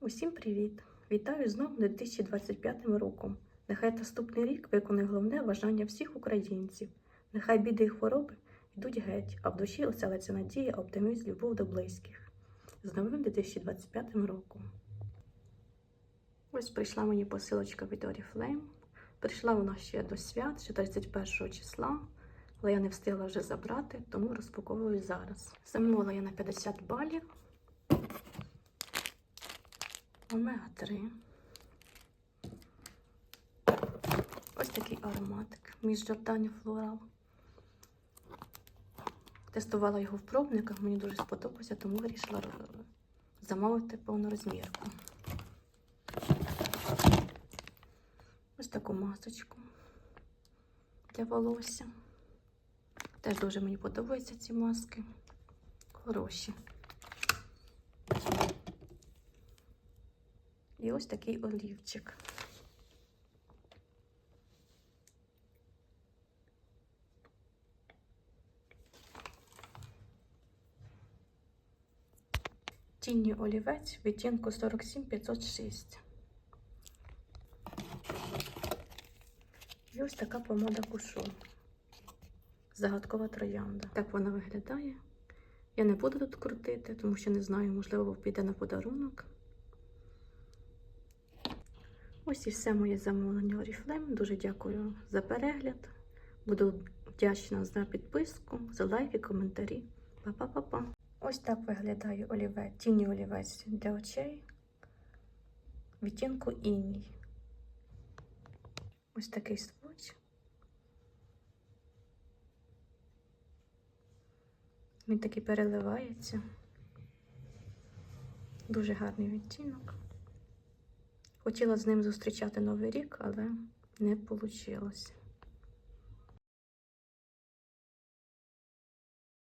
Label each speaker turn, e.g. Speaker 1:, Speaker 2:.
Speaker 1: Усім привіт! Вітаю з новим 2025 роком. Нехай наступний рік виконує головне бажання всіх українців. Нехай біди і хвороби йдуть геть, а в душі оселиться надія, оптимізм, любов до близьких. З новим 2025 роком. Ось прийшла мені посилочка від Oriflame. Прийшла вона ще до свят, ще 31 числа, але я не встигла вже забрати, тому розпаковую зараз. Замовила я на 50 балів. Омега-3. Ось такий ароматик між Джордані Флорал. Тестувала його в пробниках, мені дуже сподобався, тому вирішила замовити повну розмірку. Ось таку масочку для волосся. Теж дуже мені подобаються ці маски. Хороші. І ось такий олівчик. Тінні олівець відтінку 47506. І ось така помада кушу. Загадкова троянда. Так вона виглядає. Я не буду тут крутити, тому що не знаю, можливо, піде на подарунок. Ось і все моє замовлення Oriflame. Дуже дякую за перегляд. Буду вдячна за підписку, за лайки, коментарі. Па-па-па-па. Ось так виглядає олівець, тінні олівець для очей. Відтінку іній. Ось такий сводч. Він такий переливається. Дуже гарний відтінок. Хотіла з ним зустрічати Новий рік, але не вийшло.